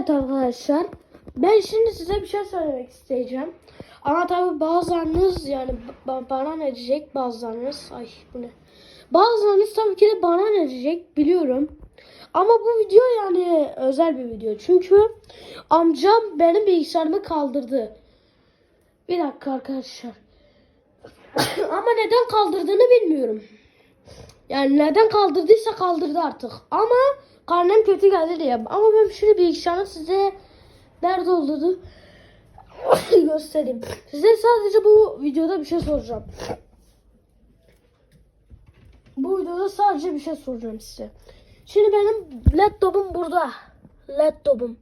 Evet arkadaşlar. Ben şimdi size bir şey söylemek isteyeceğim. Ama tabi bazılarınız yani ba- bana ne diyecek bazılarınız. Ay bu ne? Bazılarınız tabii ki de bana ne diyecek biliyorum. Ama bu video yani özel bir video. Çünkü amcam benim bilgisayarımı kaldırdı. Bir dakika arkadaşlar. Ama neden kaldırdığını bilmiyorum. Yani neden kaldırdıysa kaldırdı artık. Ama karnem kötü geldi diye. Ama ben şimdi bilgisayarın size nerede olduğunu göstereyim. Size sadece bu videoda bir şey soracağım. Bu videoda sadece bir şey soracağım size. Şimdi benim laptopum burada. Laptopum.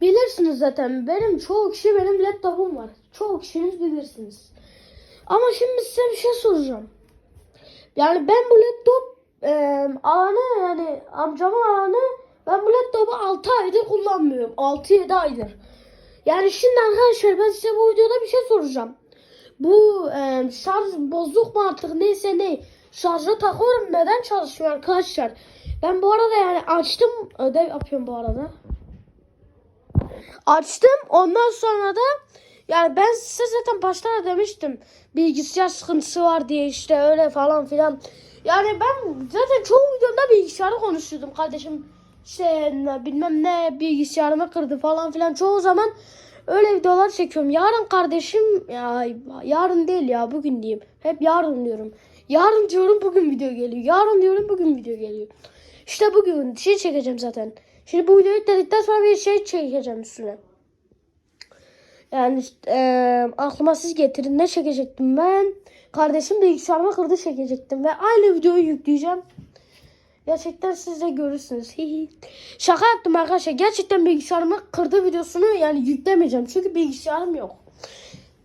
Bilirsiniz zaten benim çoğu kişi benim laptopum var. Çoğu kişiniz bilirsiniz. Ama şimdi size bir şey soracağım. Yani ben bu laptop e, anı yani amcamın anı ben bu laptopu 6 aydır kullanmıyorum. 6-7 aydır. Yani şimdi arkadaşlar ben size bu videoda bir şey soracağım. Bu e, şarj bozuk mu artık neyse ne. Şarja takıyorum neden çalışmıyor arkadaşlar. Ben bu arada yani açtım ödev yapıyorum bu arada. Açtım ondan sonra da yani ben size zaten başta demiştim bilgisayar sıkıntısı var diye işte öyle falan filan. Yani ben zaten çoğu videomda bilgisayarı konuşuyordum kardeşim. İşte bilmem ne bilgisayarımı kırdı falan filan çoğu zaman öyle videolar çekiyorum. Yarın kardeşim ya yarın değil ya bugün diyeyim. Hep yarın diyorum. Yarın diyorum bugün video geliyor. Yarın diyorum bugün video geliyor. İşte bugün şey çekeceğim zaten. Şimdi bu videoyu dedikten sonra bir şey çekeceğim üstüne. Yani e, aklıma siz getirin ne çekecektim ben? Kardeşim bilgisayarımı kırdı çekecektim ve aynı videoyu yükleyeceğim. Gerçekten siz de görürsünüz. Şaka yaptım arkadaşlar. Gerçekten bilgisayarımı kırdı videosunu yani yüklemeyeceğim. Çünkü bilgisayarım yok.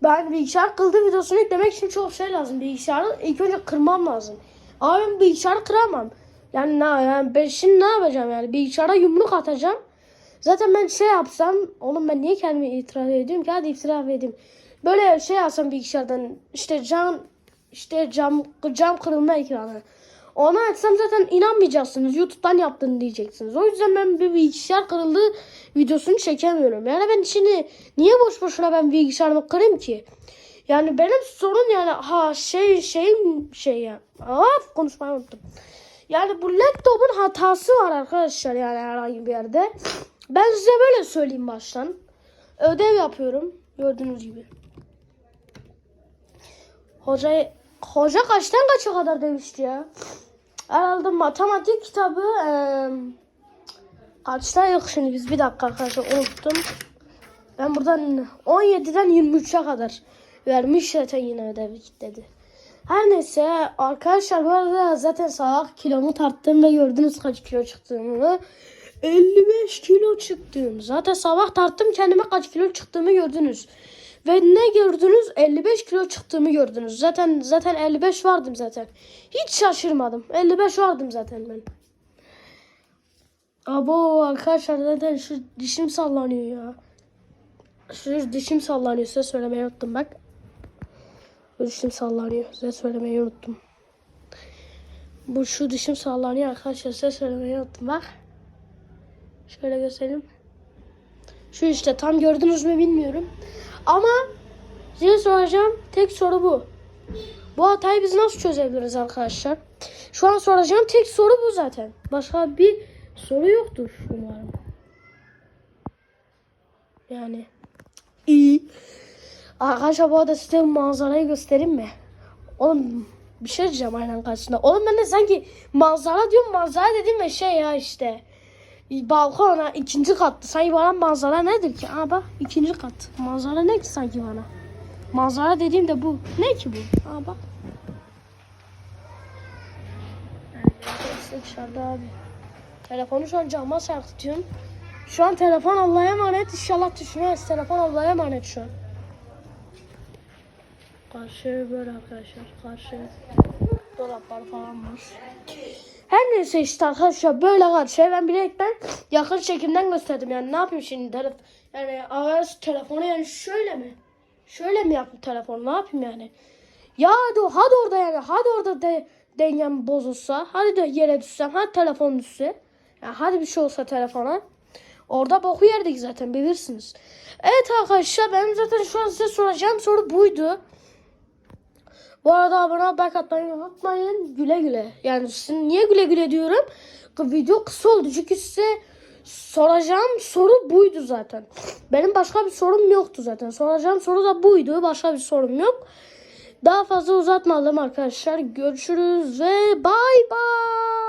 Ben bilgisayar kırdı videosunu yüklemek için çok şey lazım. Bilgisayarı ilk önce kırmam lazım. Ama ben bilgisayarı kıramam. Yani ne yani ben şimdi ne yapacağım yani bilgisayara yumruk atacağım. Zaten ben şey yapsam, oğlum ben niye kendimi itiraf ediyorum ki? Hadi itiraf edeyim. Böyle şey alsam bilgisayardan işte cam işte cam cam kırılma ekranı. Onu açsam zaten inanmayacaksınız. YouTube'dan yaptığını diyeceksiniz. O yüzden ben bir bilgisayar kırıldı videosunu çekemiyorum. Yani ben şimdi niye boş boşuna ben bilgisayarımı kırayım ki? Yani benim sorun yani ha şey şey şey ya. Of konuşmayı unuttum. Yani bu laptopun hatası var arkadaşlar yani herhangi bir yerde. Ben size böyle söyleyeyim baştan. Ödev yapıyorum. Gördüğünüz gibi. Hoca hoca kaçtan kaça kadar demişti ya? Herhalde matematik kitabı eee kaçta yok şimdi biz bir dakika arkadaşlar unuttum. Ben buradan 17'den 23'e kadar vermiş zaten yine ödevi dedi. Her neyse arkadaşlar bu arada zaten sabah kilomu tarttım ve gördünüz kaç kilo çıktığımı. 55 kilo çıktım. Zaten sabah tarttım kendime kaç kilo çıktığımı gördünüz. Ve ne gördünüz? 55 kilo çıktığımı gördünüz. Zaten zaten 55 vardım zaten. Hiç şaşırmadım. 55 vardım zaten ben. Abo arkadaşlar zaten şu dişim sallanıyor ya. Şu dişim sallanıyor size söylemeyi unuttum bak. Bu dişim sallanıyor. Size söylemeyi unuttum. Bu şu dişim sallanıyor arkadaşlar. Size söylemeyi unuttum. Bak. Şöyle göstereyim. Şu işte tam gördünüz mü bilmiyorum. Ama size soracağım tek soru bu. Bu hatayı biz nasıl çözebiliriz arkadaşlar? Şu an soracağım tek soru bu zaten. Başka bir soru yoktur umarım. Yani iyi. Arkadaşlar bu arada size manzarayı göstereyim mi? Oğlum bir şey diyeceğim aynen karşısında. Oğlum ben de sanki manzara diyorum manzara dedim ve şey ya işte. Balkon ha ikinci kattı. Sanki bana manzara nedir ki? Aa bak ikinci kat. Manzara ne ki sanki bana? Manzara dediğim de bu. Ne ki bu? Aa bak. Dışarıda abi. Telefonu şu an cama sarkıtıyorum. Şu an telefon Allah'a emanet. İnşallah düşmez. Telefon Allah'a emanet şu an. Karşı böyle arkadaşlar. Karşı dolaplar falan var. Her neyse işte arkadaşlar böyle karşı ben bilerekten yakın çekimden gösterdim. Yani ne yapayım şimdi? Telef yani ağız telefonu yani şöyle mi? Şöyle mi yapayım telefonu? Ne yapayım yani? Ya hadi, hadi orada yani. Hadi orada de, dengem bozulsa. Hadi de yere düşsem. Hadi telefon düşse. Ya hadi bir şey olsa telefona. Orada boku yerdik zaten bilirsiniz. Evet arkadaşlar benim zaten şu an size soracağım soru buydu. Bu arada abone ol, atmayı unutmayın. Güle güle. Yani sizin niye güle güle diyorum? Video kısa oldu çünkü size soracağım soru buydu zaten. Benim başka bir sorum yoktu zaten. Soracağım soru da buydu. Başka bir sorum yok. Daha fazla uzatmayalım arkadaşlar. Görüşürüz ve bay bay.